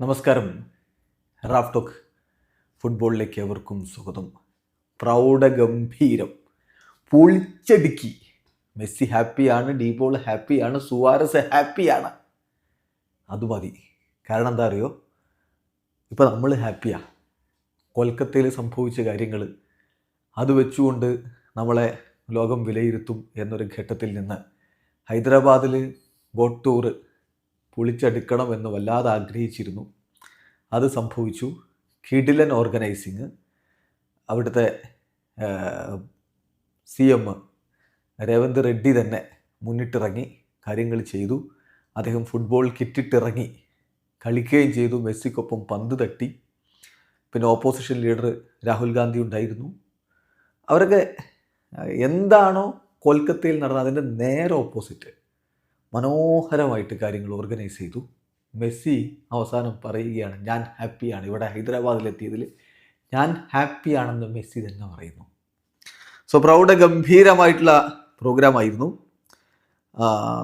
നമസ്കാരം. Raf talk ഫുട്ബോളിലേക്ക് എവർക്കും സ്വാഗതം. പ്രൗഢഗംഭീരം. പൊളിച്ചടുക്കി. മെസ്സി ഹാപ്പിയാണ് ഡീബോൾ ഹാപ്പിയാണ് സുവാരസ് ഹാപ്പിയാണ്. അത് മതി. കാരണം എന്താ അറിയോ? ഇപ്പോൾ നമ്മൾ ഹാപ്പിയാണ് കൊൽക്കത്തയിൽ സംഭവിച്ച കാര്യങ്ങൾ അത് വെച്ചുകൊണ്ട് നമ്മളെ ലോകം വിലയിരുത്തും എന്നൊരു ഘട്ടത്തിൽ നിന്ന് ഹൈദരാബാദിൽ ബോട്ട് ടൂർ പൊളിച്ചടുക്കണം എന്ന് വല്ലാതെ ആഗ്രഹിച്ചിരുന്നു. അത് സംഭവിച്ചു. കിഡിലൻ ഓർഗനൈസിങ്. അവിടുത്തെ സി എം രേവന്ത് റെഡ്ഡി തന്നെ മുന്നിട്ടിറങ്ങി കാര്യങ്ങൾ ചെയ്തു. അദ്ദേഹം ഫുട്ബോൾ കിറ്റിട്ടിറങ്ങി കളിക്കുകയും ചെയ്തു. മെസ്സിക്കൊപ്പം പന്ത് തട്ടി. പിന്നെ ഓപ്പോസിഷൻ ലീഡർ രാഹുൽ ഗാന്ധി ഉണ്ടായിരുന്നു. അവരൊക്കെ എന്താണോ കൊൽക്കത്തയിൽ നടന്നത് അതിന്റെ നേരെ ഓപ്പോസിറ്റ്. മനോഹരമായിട്ട് കാര്യങ്ങൾ ഓർഗനൈസ് ചെയ്തു. മെസ്സി അവസാനം പറയുകയാണ് ഞാൻ ഹാപ്പിയാണ് ഇവിടെ ഹൈദരാബാദിലെത്തിയതിൽ ഞാൻ ഹാപ്പിയാണെന്ന് മെസ്സി തന്നെ പറയുന്നു. സോ പ്രൗഢ ഗംഭീരമായിട്ടുള്ള പ്രോഗ്രാമായിരുന്നു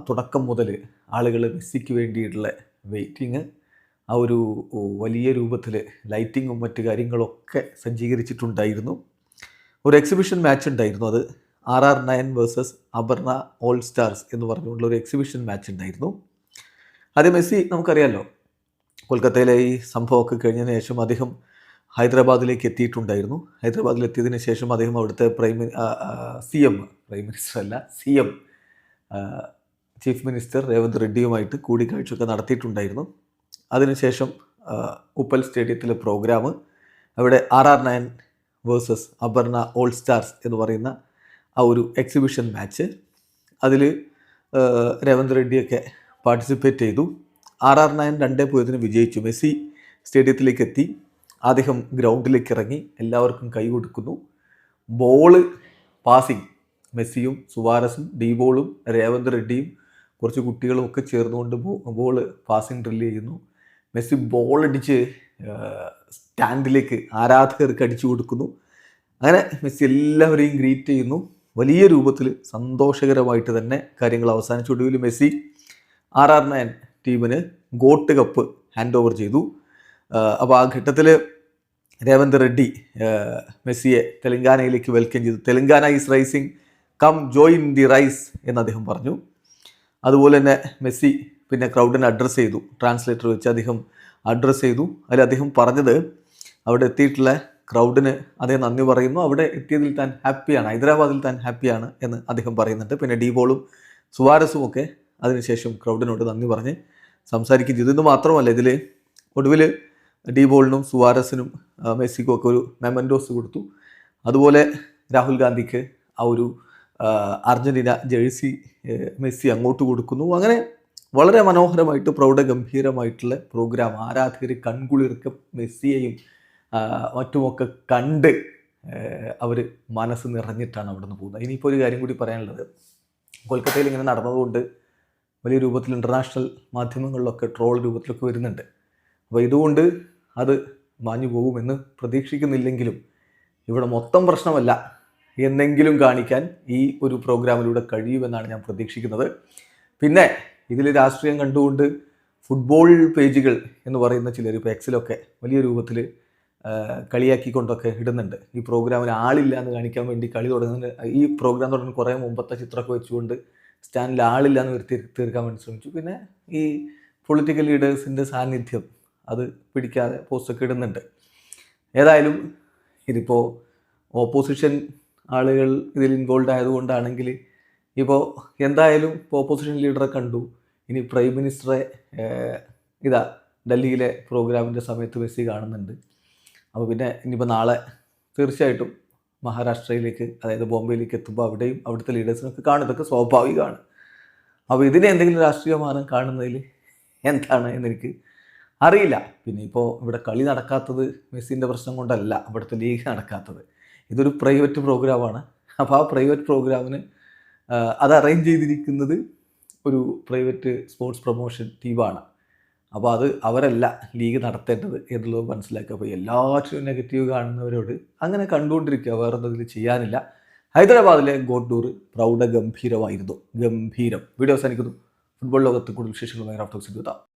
തുടക്കം മുതൽ ആളുകൾ മെസ്സിക്ക് വേണ്ടിയിട്ടുള്ള വെയിറ്റിങ് ആ ഒരു വലിയ രൂപത്തിൽ ലൈറ്റിങ്ങും മറ്റു കാര്യങ്ങളൊക്കെ സജ്ജീകരിച്ചിട്ടുണ്ടായിരുന്നു. ഒരു എക്സിബിഷൻ മാച്ച് ഉണ്ടായിരുന്നു അത്. R R nine versus Aparna all stars എന്ന് പറഞ്ഞുകൊണ്ടുള്ള ഒരു എക്സിബിഷൻ മാച്ച് ഉണ്ടായിരുന്നു. ആദ്യം മെസ്സി നമുക്കറിയാമല്ലോ കൊൽക്കത്തയിലെ ഈ സംഭവമൊക്കെ കഴിഞ്ഞതിന് ശേഷം അദ്ദേഹം ഹൈദരാബാദിലേക്ക് എത്തിയിട്ടുണ്ടായിരുന്നു. ഹൈദരാബാദിൽ എത്തിയതിന് ശേഷം അദ്ദേഹം അവിടുത്തെ prime C M prime minister അല്ല C M chief minister Revanth റെഡ്ഡിയുമായിട്ട് കൂടിക്കാഴ്ചയൊക്കെ നടത്തിയിട്ടുണ്ടായിരുന്നു. അതിനുശേഷം ഉപ്പൽ സ്റ്റേഡിയത്തിലെ പ്രോഗ്രാം അവിടെ R R nine versus Aparna all stars എന്ന് പറയുന്ന ആ ഒരു എക്സിബിഷൻ മാച്ച് അതിൽ രേവന്ത് റെഡ്ഡിയൊക്കെ പാർട്ടിസിപ്പേറ്റ് ചെയ്തു. ആർ ആർ നയൻ രണ്ടേ പൂജ്യത്തിന് വിജയിച്ചു. മെസ്സി സ്റ്റേഡിയത്തിലേക്ക് എത്തി. അദ്ദേഹം ഗ്രൗണ്ടിലേക്ക് ഇറങ്ങി. എല്ലാവർക്കും കൈ കൊടുക്കുന്നു. ബോൾ പാസിങ് മെസ്സിയും സുവാരസും ഡീബോളും രേവന്ത് റെഡ്ഡിയും കുറച്ച് കുട്ടികളും ഒക്കെ ചേർന്നുകൊണ്ട് ബോൾ പാസിങ് ഡ്രില്ല് ചെയ്യുന്നു. മെസ്സി ബോൾ അടിച്ച് സ്റ്റാൻഡിലേക്ക് ആരാധകർക്ക് അടിച്ചു കൊടുക്കുന്നു. അങ്ങനെ മെസ്സി എല്ലാവരെയും ഗ്രീറ്റ് ചെയ്യുന്നു. വലിയ രൂപത്തിൽ സന്തോഷകരമായിട്ട് തന്നെ കാര്യങ്ങൾ അവസാനിച്ചു. ഒടുവിൽ മെസ്സി ആർ ആർ നയൻ ടീമിന് ഗോട്ട് കപ്പ് ഹാൻഡ് ഓവർ ചെയ്തു അപ്പോൾ ആ ഘട്ടത്തിൽ രേവന്ത് റെഡ്ഡി മെസ്സിയെ തെലങ്കാനയിലേക്ക് വെൽക്കം ചെയ്തു. Telangana is rising come join the rise എന്ന് അദ്ദേഹം പറഞ്ഞു. അതുപോലെ തന്നെ മെസ്സി പിന്നെ ക്രൗഡിനെ അഡ്രസ്സ് ചെയ്തു. ട്രാൻസ്ലേറ്റർ വെച്ച് അദ്ദേഹം അഡ്രസ്സ് ചെയ്തു. അതിൽ അദ്ദേഹം പറഞ്ഞത് അവിടെ എത്തിയിട്ടുള്ള ക്രൗഡിന് അദ്ദേഹം നന്ദി പറയുന്നു. അവിടെ എത്തിയതിൽ താൻ ഹാപ്പിയാണ് ഹൈദരാബാദിൽ താൻ ഹാപ്പിയാണ് എന്ന് അദ്ദേഹം പറയുന്നുണ്ട്. പിന്നെ ഡീബോളും സുവാരസും ഒക്കെ അതിനുശേഷം ക്രൗഡിനോട് നന്ദി പറഞ്ഞ് സംസാരിക്കും ചെയ്തു. ഇത് മാത്രമല്ല ഇതിൽ ഒടുവിൽ ഡീബോളിനും സുവാരസിനും മെസ്സിക്കും ഒക്കെ ഒരു മെമൻഡോസ് കൊടുത്തു. അതുപോലെ രാഹുൽ ഗാന്ധിക്ക് ആ ഒരു അർജന്റീന ജേഴ്സി മെസ്സി അങ്ങോട്ട് കൊടുക്കുന്നു. അങ്ങനെ വളരെ മനോഹരമായിട്ട് പ്രൗഢഗംഭീരമായിട്ടുള്ള പ്രോഗ്രാം ആരാധകർ കൺകുളിർക്ക മെസ്സിയെയും മറ്റുമൊക്കെ കണ്ട് അവർ മനസ്സ് നിറഞ്ഞിട്ടാണ് അവിടെ നിന്ന് പോകുന്നത്. ഇനിയിപ്പോൾ ഒരു കാര്യം കൂടി പറയാനുള്ളത്. കൊൽക്കത്തയിൽ ഇങ്ങനെ നടന്നതുകൊണ്ട് വലിയ രൂപത്തിൽ ഇന്റർനാഷണൽ മാധ്യമങ്ങളിലൊക്കെ ട്രോൾ രൂപത്തിലൊക്കെ വരുന്നുണ്ട്. അപ്പോൾ ഇതുകൊണ്ട് അത് മാഞ്ഞു പോകുമെന്ന് പ്രതീക്ഷിക്കുന്നില്ലെങ്കിലും ഇവിടെ മൊത്തം പ്രശ്നമല്ല എന്നെങ്കിലും കാണിക്കാൻ ഈ ഒരു പ്രോഗ്രാമിലൂടെ കഴിയുമെന്നാണ് ഞാൻ പ്രതീക്ഷിക്കുന്നത്. പിന്നെ ഇതിൽ രാഷ്ട്രീയം കണ്ടുകൊണ്ട് ഫുട്ബോൾ പേജുകൾ എന്ന് പറയുന്ന ചിലർ ഇപ്പോൾ എക്സിലൊക്കെ വലിയ രൂപത്തിൽ കളിയാക്കിക്കൊണ്ടൊക്കെ ഇടുന്നുണ്ട്. ഈ പ്രോഗ്രാമിന് ആളില്ല എന്ന് കാണിക്കാൻ വേണ്ടി കളി തുടങ്ങുന്ന ഈ പ്രോഗ്രാം തുടങ്ങുന്ന കുറേ മുമ്പത്തെ ചിത്രമൊക്കെ വെച്ചുകൊണ്ട് സ്റ്റാൻഡിൽ ആളില്ല എന്ന് വരുത്തി തീർക്കാൻ വേണ്ടി ശ്രമിച്ചു. പിന്നെ ഈ പൊളിറ്റിക്കൽ ലീഡേഴ്സിന്റെ സാന്നിധ്യം അത് പിടിക്കാതെ പോസ്റ്റൊക്കെ ഇടുന്നുണ്ട്. ഏതായാലും ഇതിപ്പോൾ ഓപ്പോസിഷൻ ആളുകൾ ഇതിൽ ഇൻവോൾവ് ആയതുകൊണ്ടാണെങ്കിൽ ഇപ്പോൾ എന്തായാലും ഇപ്പോൾ ഓപ്പോസിഷൻ ലീഡറെ കണ്ടു. ഇനി പ്രൈം മിനിസ്റ്ററെ ഇതാ ഡൽഹിയിലെ പ്രോഗ്രാമിന്റെ സമയത്ത് മെസ്സി കാണുന്നുണ്ട്. അപ്പോൾ പിന്നെ ഇനിയിപ്പോൾ നാളെ തീർച്ചയായിട്ടും മഹാരാഷ്ട്രയിലേക്ക് അതായത് ബോംബെയിലേക്ക് എത്തുമ്പോൾ അവിടെയും അവിടുത്തെ ലീഡേഴ്സിനൊക്കെ കാണും. ഇതൊക്കെ സ്വാഭാവികമാണ്. അപ്പോൾ ഇതിനെ എന്തെങ്കിലും രാഷ്ട്രീയ മാനം കാണുന്നതിൽ എന്താണ് എന്നെനിക്ക് അറിയില്ല. പിന്നെ ഇപ്പോൾ ഇവിടെ കളി നടക്കാത്തത് മെസ്സിന്റെ പ്രശ്നം കൊണ്ടല്ല അവിടുത്തെ ലീഗ് നടക്കാത്തത്. ഇതൊരു പ്രൈവറ്റ് പ്രോഗ്രാമാണ് അപ്പോൾ ആ പ്രൈവറ്റ് പ്രോഗ്രാമിന് അത് അറേഞ്ച് ചെയ്തിരിക്കുന്നത് ഒരു പ്രൈവറ്റ് സ്പോർട്സ് പ്രൊമോഷൻ ടീമാണ് അപ്പോൾ അത് അവരല്ല ലീഗ് നടത്തേണ്ടത് എന്നുള്ളത് മനസ്സിലാക്കുക. അപ്പോൾ എല്ലാറ്റിനും നെഗറ്റീവ് കാണുന്നവരോട് അങ്ങനെ കണ്ടുകൊണ്ടിരിക്കുക. വേറെ എന്തെങ്കിലും ചെയ്യാനില്ല. ഹൈദരാബാദിലെ ഗോട്ടൂർ പ്രൗഢ ഗംഭീരമായിരുന്നു ഗംഭീരം. വീഡിയോ അവസാനിക്കുന്നു. ഫുട്ബോൾ ലോകത്ത് കൂടുതൽ വിശേഷങ്ങളുമായി റാഫ്റ്റോക്സ് എത്താം